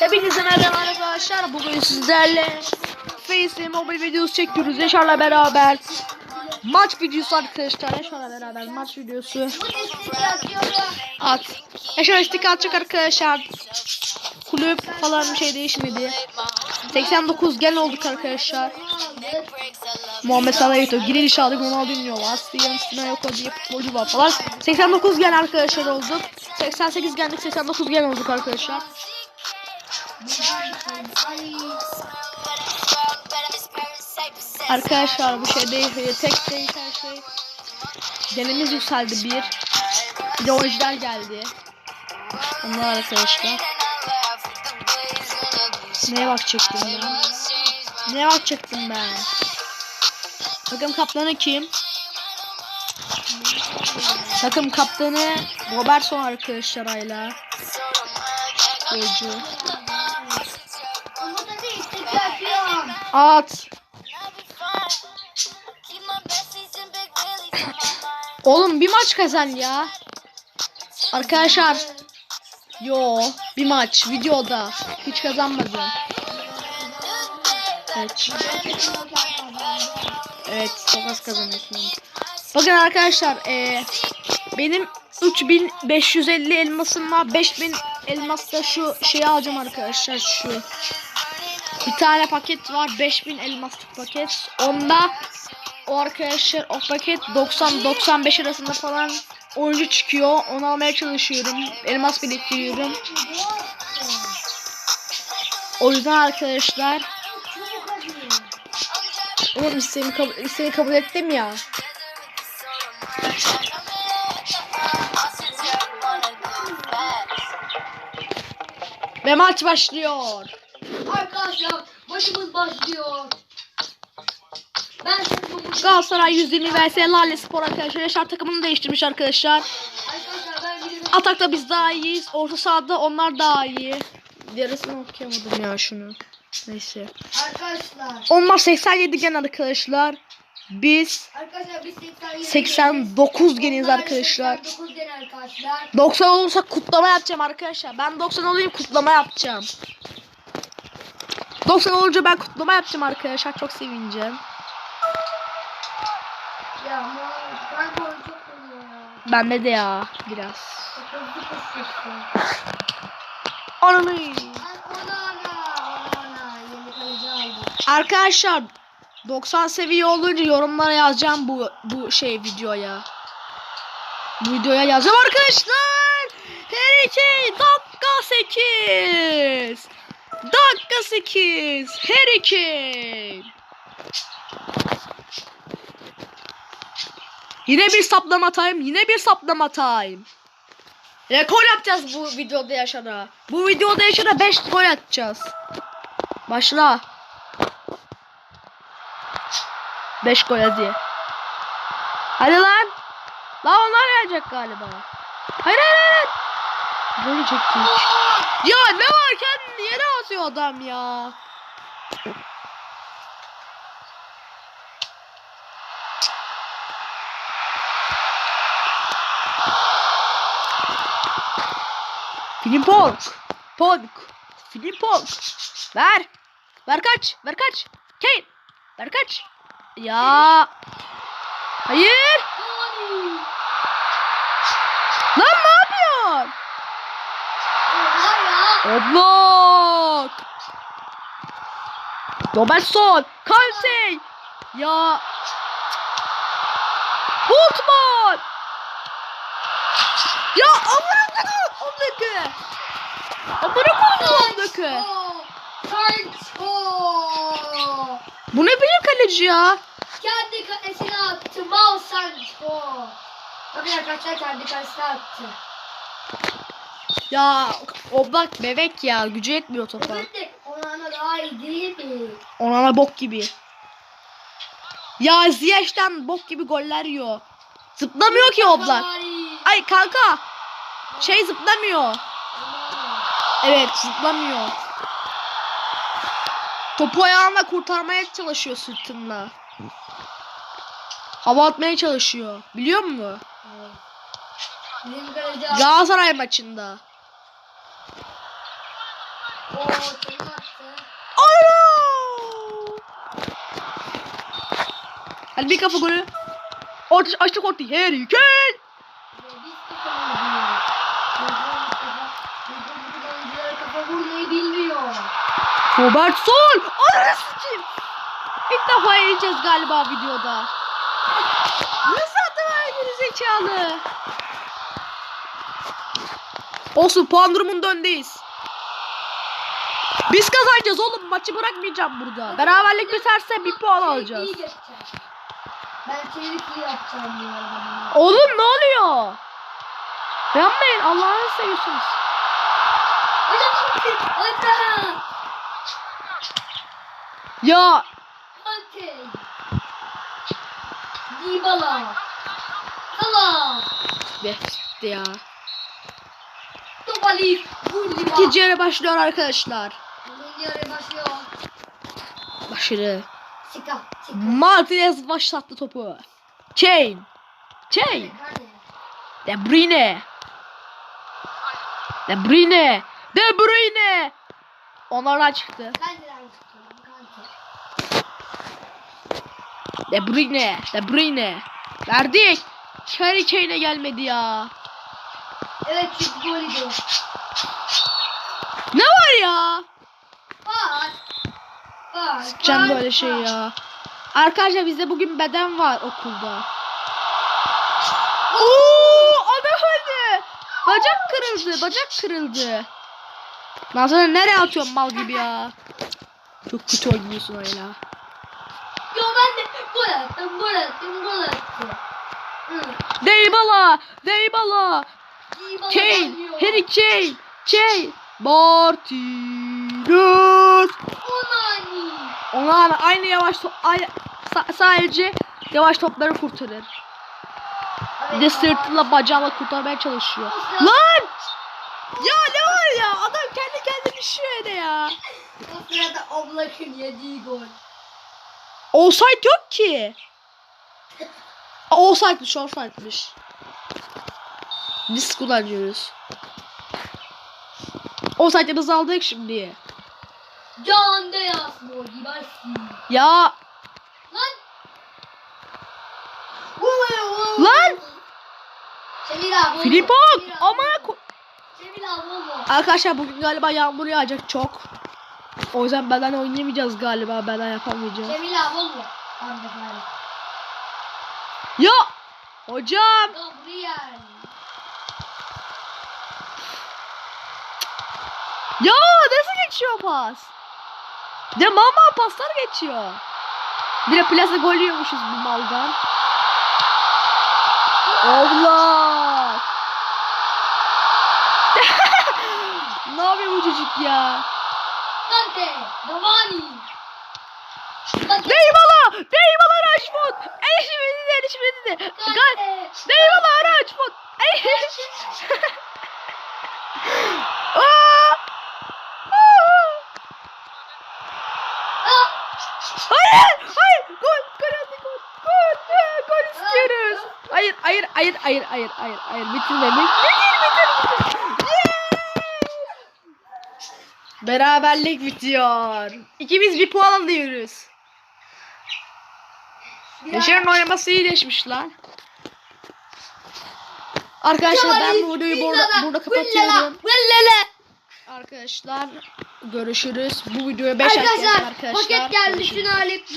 Hepinize merhaba arkadaşlar. Bugün sizlerle Face mobil videosu çekiyoruz. Yaşar'la beraber maç videosu arkadaşlar. Yaşar'la beraber maç videosu at. Yaşar istik atacak arkadaşlar. Kulüp falan bir şey değişmedi. 89 gen olduk arkadaşlar. Muhammed Salah Eto, Giriliş aldık, Ronaldinho var, Steven Spinayoko diye futbolcu var falan. 89 gen arkadaşlar olduk. 88 genlik 89 gen olduk arkadaşlar. Arkadaşlar bu şey değil, tek değişen şey. Genimiz yükseldi bir. Bir de orijinal geldi. Onlar arkadaşlar. Neye bakacaktım ben? Neye bakacaktım ben? Takım kaptanı kim? Takım kaptanı Robertson arkadaşlar Ayla. Golcü. At. Oğlum bir maç kazan ya. Arkadaşlar. Yo bir maç videoda hiç kazanmadım. Evet. Evet çok az kazanıyorsun. Bakın arkadaşlar eee benim 3550 elmasım var. 5000 elmas da şu şeyi alacağım arkadaşlar şu. Bir tane paket var 5000 elmaslık paket. Onda o arkadaşlar o paket 90-95 arasında falan oyuncu çıkıyor. Onu almaya çalışıyorum. Elmas biriktiriyorum. O yüzden arkadaşlar Oğlum isteğimi kabul, isteğimi kabul ettim ya. Ve maç başlıyor. Arkadaşlar başımız başlıyor. Ben Galatasaray 120 vs Lale Spor arkadaşlar. Yaşar takımını değiştirmiş arkadaşlar. arkadaşlar ben bilirim. Atakta biz daha iyiyiz. Orta sahada onlar daha iyi. Yarısını okuyamadım ya şunu. Neyse. Arkadaşlar. Onlar 87 gen arkadaşlar. Biz Arkadaşlar biz 87 89 geniz arkadaşlar. 89 gen arkadaşlar. 90 olursa kutlama yapacağım arkadaşlar. Ben 90 olayım kutlama yapacağım. 90 olunca ben kutlama yapacağım arkadaşlar. Çok sevineceğim. Ya ben seviyorum ya. Bende de ya biraz. Ananı. Arkadaşlar 90 seviye olunca yorumlara yazacağım bu bu şey videoya. Bu videoya yazacağım arkadaşlar. Her iki dakika 8. Dakika 8. Her iki. Yine bir saplama time. Yine bir saplama time. Rekor yapacağız bu videoda yaşana. Bu videoda yaşana 5 gol atacağız. Başla. 5 gol hadi. Hadi lan. Lan onlar gelecek galiba. Hayır hayır hayır. Böyle çektik. Ya ne var kendini yere atıyor adam ya. Film Pork. Pork. Film Pork. Ver. Ver kaç. Ver kaç. Kane. Ver kaç. Ya. Hayır. Oblak. Robertson. Kante. Ya. Bultman. Ya amına koyayım ondaki. Amına ondaki. Sancho. Bu ne bilir kaleci ya? Kendi kalesine attı. Mal Sancho. Bakın arkadaşlar kendi kalesine attı. Ya Oblak bebek ya gücü yetmiyor topa. Öbürü de ona daha iyi değil mi? Onana bok gibi. Ya Ziyech'ten bok gibi goller yiyor. Zıplamıyor ki Oblak. Ay kanka. Şey zıplamıyor. Evet zıplamıyor. Topu ayağına kurtarmaya çalışıyor sırtınla. Hava atmaya çalışıyor. Biliyor musun? Kaleci Galatasaray maçında. Attı. Ana! Hadi bir kafa golü. Orta açtık ortayı. Vurmayı bilmiyor. Robert Sol. Ananı sikeyim. İlk defa yeneceğiz galiba videoda. Nasıl attılar geri zekalı? Olsun puan durumunda öndeyiz. Biz kazanacağız oğlum maçı bırakmayacağım burada. Beraberlik biterse bir puan alacağız. Ben çevikliği yapacağım diyorum. Oğlum ne oluyor? Yanmayın Allah'ını seviyorsunuz. Ya Hadi. Dybala. Salah. be gitti ya. Topalik. Yarı başlıyor arkadaşlar. Başarı. Sika. Sika. Martinez başlattı topu. Kane. Hadi. De Bruyne. De Bruyne. De Bruyne. Onlardan çıktı. De Bruyne. De Bruyne. Verdik. Harry Kane'e gelmedi ya. Evet çünkü gol ediyor. Ne var ya? Var. Var, böyle şey ya. Arkadaşlar bizde bugün beden var okulda. Oo, adam öldü. Bacak kırıldı, bacak kırıldı. Ben sana nereye atıyorum mal gibi ya? Çok kötü oynuyorsun öyle. Yo ben de gol attım, gol attım, gol attım. Deybala, Deybala, Kane. Harry Kane, Kane, Martinez. Onlar aynı yavaş top, ay- sa- sadece yavaş topları kurtarır. Bir de sırtıyla bacağıyla kurtarmaya çalışıyor. Lan! Ya ne var ya? Adam kendi kendine düşüyor yine ya. O sırada Oblak'ın yediği gol. Offside yok ki. Offside'miş, offside'miş. Biz kullanıyoruz. Offside'ımızı aldık şimdi. Can Deyas. Ya Lan. Lan! Semih abi. Abi. Aman ko- Semih abi olma. Arkadaşlar bugün galiba yağmur yağacak çok. O yüzden beden oynayamayacağız galiba. Beden yapamayacağız. Semih abi olma. Ya! Hocam! Gabriel. Ya nasıl geçiyor pas? Ne mama paslar geçiyor. Bir de plase gol yiyormuşuz bu maldan. Oblak. ne yapıyor bu çocuk ya? Kante. Cavani. Kante. Deybala! Deybala Rashford! Erişmedi de erişmedi de. Deybala Rashford! Ey! Hayır! Hayır! Gol! Garanti gol! Gol! Ee, Gol istiyoruz! Hayır! Hayır! Hayır! Hayır! Hayır! Hayır! Hayır! Bitirme! Bitir! Bitir! Bitir! Beraberlik bitiyor. İkimiz bir puan alıyoruz. Yaşar'ın oynaması iyileşmiş lan. Arkadaşlar ben bu videoyu burada, burada kapatıyorum. Arkadaşlar görüşürüz. Bu videoya 5 like Arkadaşlar, arkadaşlar. paket geldi şunu alıp